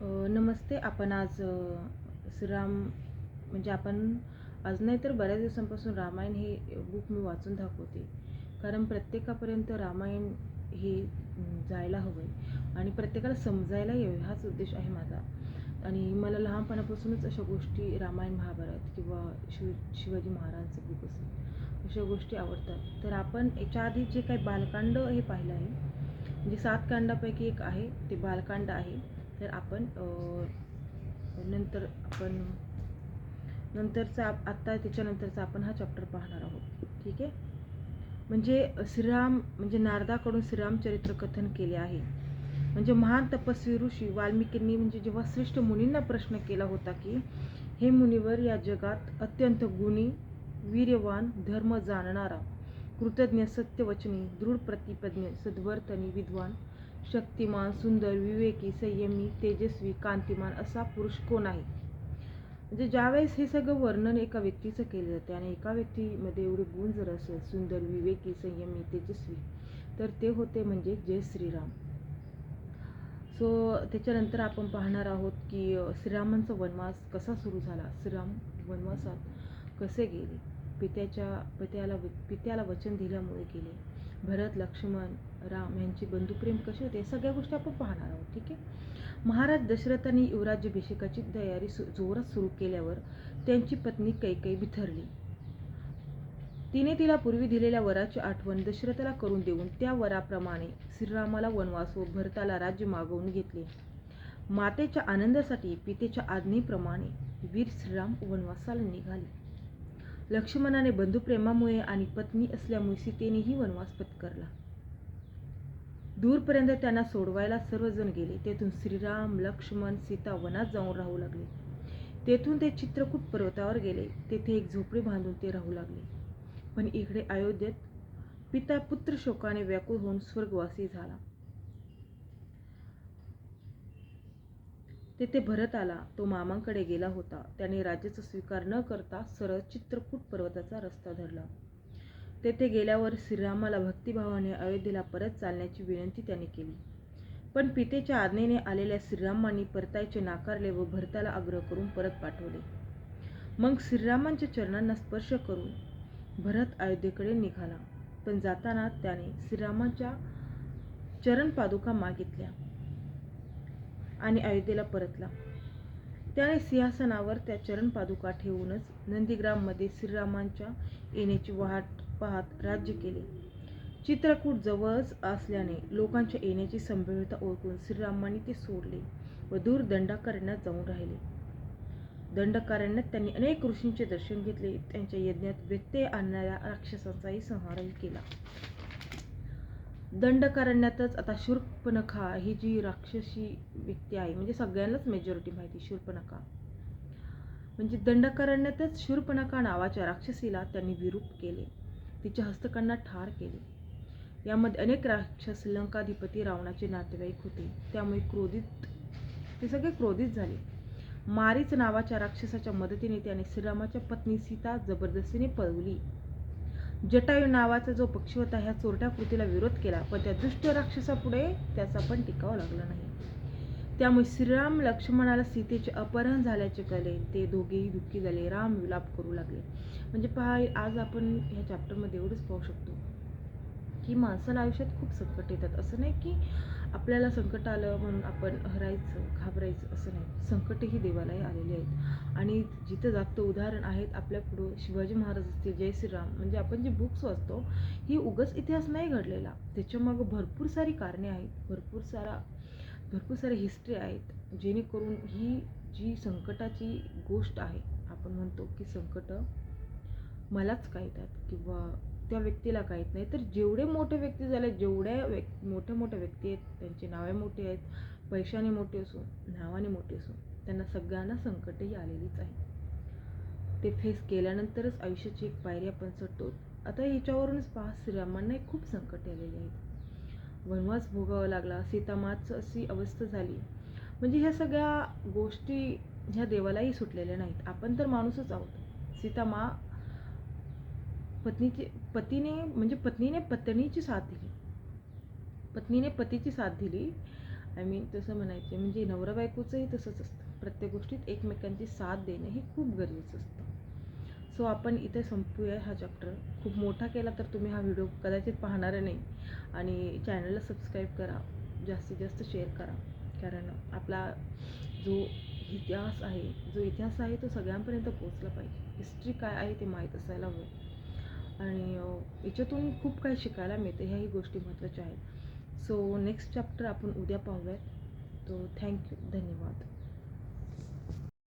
नमस्ते. आपण आज श्रीराम म्हणजे आपण आज नाही तर बऱ्याच दिवसांपासून रामायण हे बुक मी वाचून दाखवते. कारण प्रत्येकापर्यंत रामायण हे जायला हवं आहे आणि प्रत्येकाला समजायला यावे हाच उद्देश आहे माझा. आणि मला लहानपणापासूनच अशा गोष्टी रामायण महाभारत किंवा शिव शिवाजी महाराजांचं बुक असेल अशा गोष्टी आवडतात. तर आपण याच्या आधी जे काही बालकांड हे पाहिलं आहे म्हणजे सात कांडापैकी एक आहे ते बालकांड आहे. तर आपण नंतर आपण नंतरचा आत्ता त्याच्यानंतरचा आपण हा चॅप्टर पाहणार आहोत. ठीक आहे? म्हणजे श्रीराम म्हणजे नारदाकडून श्रीराम चरित्र कथन केले आहे. म्हणजे महान तपस्वी ऋषी वाल्मिकींनी म्हणजे जेव्हा श्रेष्ठ मुनींना प्रश्न केला होता की हे मुनिवर या जगात अत्यंत गुणी वीर्यवान धर्म जाणणारा कृतज्ञ सत्यवचनी दृढ प्रतिपज्ञ सद्वर्तनी विद्वान शक्तिमान सुंदर विवेकी संयमी तेजस्वी कांतिमान असा पुरुष कोण आहे? म्हणजे ज्यावेळेस हे सगळं वर्णन एका व्यक्तीचं केलं जाते आणि एका व्यक्तीमध्ये एवढे गुण जर असेल सुंदर विवेकी संयमी तेजस्वी तर ते होते म्हणजे जय श्रीराम. सो त्याच्यानंतर आपण पाहणार आहोत की श्रीरामांचा वनवास कसा सुरू झाला? श्रीराम वनवासात कसे गेले? पित्याच्या पित्याला पित्याला वचन दिल्यामुळे गेले. भरत लक्ष्मण राम यांची बंधुप्रेम कसे होते? या सगळ्या गोष्टी आपण पाहणार आहोत ठीक आहे? महाराज दशरथांनी युवराज्याभिषेकाची तयारी सु जोरात सुरू केल्यावर त्यांची पत्नी कैकई बिथरली तिने तिला पूर्वी दिलेल्या वराची आठवण दशरथाला करून देऊन त्या वराप्रमाणे श्रीरामाला वनवास व भरताला राज्य मागवून घेतले. मातेच्या आनंदासाठी पितेच्या आज्ञेप्रमाणे वीर श्रीराम वनवासाला निघाले. लक्ष्मणाने बंधुप्रेमामुळे आणि पत्नी असल्यामुळे सीतेनेही वनवास पत्करला. दूरपर्यंत त्यांना सोडवायला सर्वजण गेले. तेथून श्रीराम लक्ष्मण सीता वनात जाऊन राहू लागले. तेथून ते चित्रकूट पर्वतावर गेले. तेथे एक झोपडी बांधून ते राहू लागले. पण इकडे अयोध्येत पिता पुत्र शोकाने व्याकुळ होऊन स्वर्गवासी झाला. तेथे भरत आला. तो मामांकडे गेला होता. त्याने राजेचा स्वीकार न करता सरळ चित्रकूट पर्वताचा रस्ता धरला. तेथे गेल्यावर श्रीरामाला भक्तिभावाने अयोध्येला परत चालण्याची विनंती त्याने केली. पण पितेच्या आज्ञेने आलेल्या श्रीरामांनी परतायचे नाकारले व भरताला आग्रह करून परत पाठवले. मग श्रीरामांच्या चरणांना स्पर्श करून भरत अयोध्येकडे निघाला. पण जाताना त्याने श्रीरामांच्या चरण पादुका मागितल्या. आणि अयोध्येला परतला. त्याने सिंहासनावर त्या चरण पादुका ठेवूनच नंदीग्राममध्ये श्रीरामांच्या येण्याची वाट पाहत राज्य केले. चित्रकूट जवळच असल्याने लोकांच्या येण्याची संभाव्यता ओळखून श्रीरामांनी ते सोडले व दूर दंडाकारण्यात जाऊन राहिले. दंडकारण्यात त्यांनी अनेक ऋषींचे दर्शन घेतले त्यांच्या यज्ञात व्यत्यय आणणाऱ्या राक्षसांचाही संहारही केला. दंडकारण्यातच आता शूर्पणखा ही जी राक्षसी व्यक्ती आहे म्हणजे सगळ्यांनाच मेजॉरिटी माहिती शूर्पणखा म्हणजे दंडकारण्यातच शूर्पणखा नावाच्या राक्षसीला त्यांनी विरूप केले. तिच्या हस्तकांना ठार केले. यामध्ये अनेक राक्षस लंकाधिपती रावणाचे नातेवाईक होते. त्यामुळे क्रोधित ते सगळे क्रोधित झाले. मारीच नावाच्या राक्षसाच्या मदतीने त्याने श्रीरामाच्या पत्नी सीता जबरदस्तीने पळवली. जटायू नावाचा जो पक्षी होता ह्या चोरट्या कृतीला विरोध केला. पण त्या दुष्ट राक्षसापुढे त्याचा पण टिकाव लागला नाही. त्यामुळे श्रीराम लक्ष्मणाला सीतेचे अपहरण झाल्याचे कळले. ते दोघेही दुःखी झाले. राम विलाप करू लागले. म्हणजे पहा आज आपण ह्या चॅप्टरमध्ये एवढंच पाहू शकतो की माणसाला आयुष्यात खूप संकट येतात. असं नाही की आपल्याला संकट आलं म्हणून आपण हरायचं घाबरायचं असं नाही. संकटही देवालाही आलेले आहेत. आणि जिथं जागतं उदाहरण आहेत आपल्या पुढं शिवाजी महाराज असतील जय श्रीराम म्हणजे आपण जे बुक्स वाचतो ही उगच इतिहास नाही घडलेला. त्याच्यामागं भरपूर सारी कारणे आहेत भरपूर सारा भरपूर सारे हिस्ट्री आहेत जेणेकरून ही जी संकटाची गोष्ट आहे आपण म्हणतो की संकट मलाच काय येतात किंवा त्या व्यक्तीला काहीत नाही. तर जेवढे मोठे व्यक्ती झाले जेवढ्या व्यक् मोठ्या मोठ्या व्यक्ती आहेत त्यांचे नावे मोठे आहेत पैशाने मोठे असो नावाने मोठे असो त्यांना सगळ्यांना संकटही आलेलीच आहे. ते फेस केल्यानंतरच आयुष्याची एक पायरी आपण चढतो आता याच्यावरूनच पहा श्रीरामांना खूप संकट आलेली आहेत वनवास भोगावा लागला सीतामाच अशी अवस्था झाली. म्हणजे ह्या सगळ्या गोष्टी ह्या देवालाही सुटलेल्या नाहीत. आपण तर माणूसच आहोत. सीतामा पत्नीची पतीने म्हणजे पत्नीने पत्नीची साथ दिली. पत्नीने पतीची साथ दिली. आय मीन तसं म्हणायचे म्हणजे नवरा बायकोचंही तसंच असतं. प्रत्येक गोष्टीत एकमेकांची साथ देणं हे खूप गरजेचं असतं. सो आपण इथे संपूया हा चॅप्टर खूप मोठा केला तर तुम्ही हा व्हिडिओ कदाचित पाहणार नाही. आणि चॅनलला सबस्क्राईब करा. जास्तीत जास्त शेअर करा. कारण आपला जो इतिहास आहे जो इतिहास आहे तो सगळ्यांपर्यंत पोचला पाहिजे. हिस्ट्री काय आहे ते माहीत असायला हवं. याच्यातून खूप काही शिकायला मिळते ह्याही गोष्टी महत्त्वाच्या आहेत. सो नेक्स्ट चॅप्टर आपण उद्या पाहूयात. तो थँक्यू धन्यवाद.